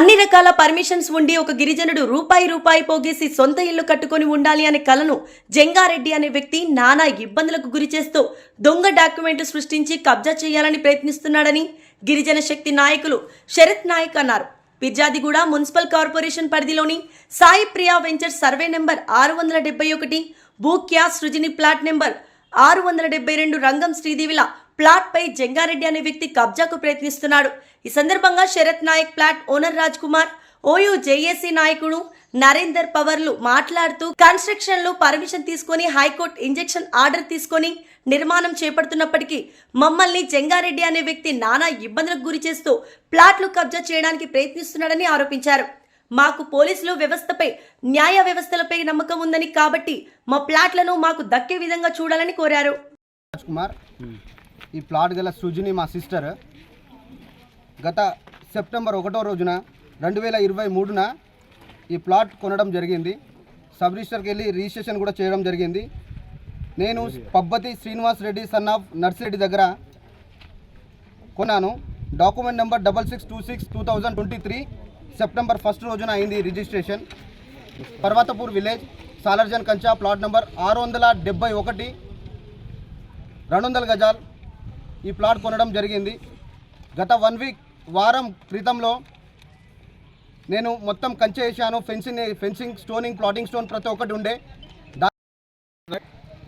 అన్ని రకాల పర్మిషన్స్ ఉండి ఒక గిరిజనుడు రూపాయి రూపాయి పోగేసి సొంత ఇల్లు కట్టుకొని ఉండాలి అనే కలను జంగారెడ్డి అనే వ్యక్తి నానా ఇబ్బందులకు గురి చేస్తూ దొంగ డాక్యుమెంట్ సృష్టించి కబ్జా చేయాలని ప్రయత్నిస్తున్నాడని గిరిజన శక్తి నాయకులు శరత్ నాయక్ అన్నారు. పిర్జాదిగూడ మున్సిపల్ కార్పొరేషన్ పరిధిలోని Sai Priya ventures survey number ఆరు వందల డెబ్బై ఒకటి భూక్యా సృజని ప్లాట్ నెంబర్ ఆరు వందల డెబ్బై రెండు రంగం శ్రీదేవిల ప్లాట్ పై జంగారెడ్డి అనే వ్యక్తి కబ్జాకు ప్రయత్నిస్తున్నాడు. ఈ సందర్భంగా Sharath Nayak plot owner Raj Kumar OU JAC నాయకుడు నరేందర్ పవర్లు మాట్లాడుతూ కన్స్ట్రక్షన్లో పర్మిషన్ తీసుకొని హైకోర్టు ఇంజెక్షన్ ఆర్డర్ తీసుకొని నిర్మాణం చేపడుతున్నప్పటికీ మమ్మల్ని జంగారెడ్డి అనే వ్యక్తి నానా ఇబ్బందులకు గురి చేస్తూ ప్లాట్లు కబ్జా చేయడానికి ప్రయత్నిస్తున్నాడని ఆరోపించారు. మాకు పోలీసులు వ్యవస్థపై న్యాయ వ్యవస్థలపై నమ్మకం ఉందని కాబట్టి మా ప్లాట్లను మాకు దక్కే విధంగా చూడాలని కోరారు. కుమార్ ఈ ప్లాట్ గల సృజని మా సిస్టర్. గత సెప్టెంబర్ ఒకటో రోజున రెండు వేల ఇరవై మూడున ఈ ప్లాట్ కొనడం జరిగింది. సబ్ రిజిస్టర్కి వెళ్ళి రిజిస్ట్రేషన్ కూడా చేయడం జరిగింది. నేను పబ్బతి శ్రీనివాస్ రెడ్డి సన్ ఆఫ్ నర్సిరెడ్డి దగ్గర కొన్నాను. Document number double six two six two thousand twenty three September first రోజున అయింది registration. Parvathapur village సాలర్జన్ కంచా plot number ఆరు వందల డెబ్బై ఒకటి రెండు వందల గజాల్ ఈ ప్లాట్ కొనడం జరిగింది. గత వన్ వీక్ వారం క్రితంలో నేను మొత్తం కంచె వేసాను fencing fencing stoning plotting stone ప్రతి ఒక్కటి ఉండే.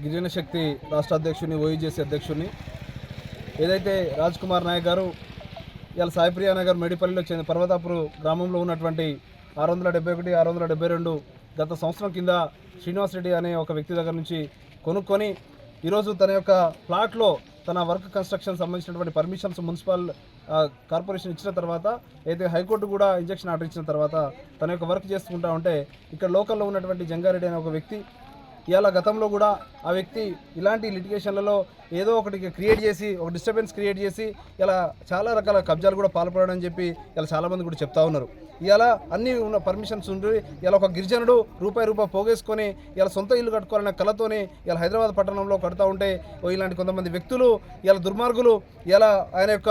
గిరిజన శక్తి రాష్ట్ర అధ్యక్షుడిని ఓయూజేసీ అధ్యక్షుడిని ఏదైతే రాజ్ కుమార్ నాయక్ గారు ఇవాళ సాయిప్రియ నగర్ మేడిపల్లిలో చెందిన పర్వతాపురు గ్రామంలో ఉన్నటువంటి ఆరు వందల డెబ్బై ఒకటి ఆరు వందల డెబ్బై రెండు గత సంవత్సరం కింద శ్రీనివాస్ రెడ్డి అనే ఒక వ్యక్తి దగ్గర నుంచి కొనుక్కొని ఈరోజు తన యొక్క ప్లాట్లో తన వర్క్ కన్స్ట్రక్షన్ సంబంధించినటువంటి పర్మిషన్స్ మున్సిపల్ కార్పొరేషన్ ఇచ్చిన తర్వాత అయితే హైకోర్టు కూడా ఇంజక్షన్ ఆర్డర్ ఇచ్చిన తర్వాత తన యొక్క వర్క్ చేసుకుంటా ఉంటే ఇక్కడ లోకల్లో ఉన్నటువంటి జంగారెడ్డి అనే ఒక వ్యక్తి ఇవాళ గతంలో కూడా ఆ వ్యక్తి ఇలాంటి లిటిగేషన్లలో ఏదో ఒకటి క్రియేట్ చేసి ఒక డిస్టర్బెన్స్ క్రియేట్ చేసి ఇలా చాలా రకాల కబ్జాలు కూడా పాల్పడని చెప్పి ఇలా చాలామంది కూడా చెప్తా ఉన్నారు. ఇలా అన్ని ఉన్న పర్మిషన్స్ ఉండి ఇలా ఒక గిరిజనుడు రూపాయి రూపాయి పోగేసుకొని ఇలా సొంత ఇల్లు కట్టుకోవాలనే కళతోనే ఇలా హైదరాబాద్ పట్టణంలో కడతా ఉంటే ఓ ఇలాంటి కొంతమంది వ్యక్తులు ఇలా దుర్మార్గులు ఇలా ఆయన యొక్క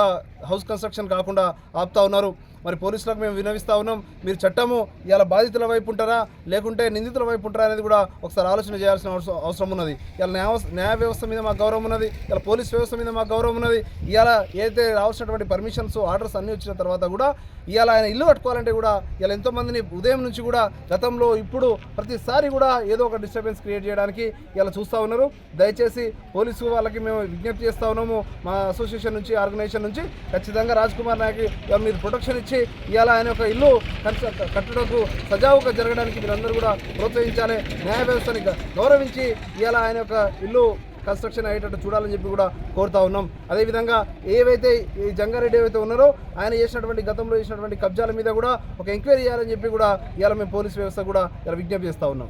హౌస్ కన్స్ట్రక్షన్ కాకుండా ఆపుతా ఉన్నారు. మరి పోలీసులకు మేము వినవిస్తా ఉన్నాం. మీరు చట్టము ఇలా బాధితుల వైపు ఉంటారా? లేకుంటే నిందితుల వైపు ఉంటారా అనేది కూడా ఒకసారి ఆలోచన చేయాల్సిన అవసరం అవసరం ఉన్నది. ఇలా న్యాయ న్యాయ వ్యవస్థ మీద మాకు గౌరవం ఉన్నది. ఇలా పోలీస్ వ్యవస్థ మీద మాకు గౌరవం ఉన్నది. ఇలా ఏదైతే రావాల్సినటువంటి పర్మిషన్స్ ఆర్డర్స్ అన్నీ వచ్చిన తర్వాత కూడా ఇవాళ ఆయన ఇల్లు కట్టుకోవాలంటే కూడా ఇలా ఎంతోమందిని ఉదయం నుంచి కూడా గతంలో ఇప్పుడు ప్రతిసారి కూడా ఏదో ఒక డిస్టర్బెన్స్ క్రియేట్ చేయడానికి ఇలా చూస్తూ ఉన్నారు. దయచేసి పోలీసు వాళ్ళకి మేము విజ్ఞప్తి చేస్తూ ఉన్నాము. మా అసోసియేషన్ నుంచి ఆర్గనైజేషన్ నుంచి. ఖచ్చితంగా రాజ్ కుమార్ నాయక్ మీరు ప్రొటెక్షన్ ఇచ్చి ఇవాళ ఆయన యొక్క ఇల్లు కట్టడకు సజావుగా జరగడానికి మీరందరూ కూడా ప్రోత్సహించాలి. న్యాయ వ్యవస్థని గౌరవించి ఇవాళ ఆయన యొక్క ఇల్లు కన్స్ట్రక్షన్ అయ్యేటట్టు చూడాలని చెప్పి కూడా కోరుతా ఉన్నాం. అదేవిధంగా ఏవైతే ఈ జంగారెడ్డి ఏవైతే ఉన్నారో ఆయన చేసినటువంటి గతంలో చేసినటువంటి కబ్జాల మీద కూడా ఒక ఎంక్వైరీ చేయాలని చెప్పి కూడా ఇవాళ మేము పోలీస్ వ్యవస్థ కూడా ఇలా విజ్ఞప్తి చేస్తూ ఉన్నాం.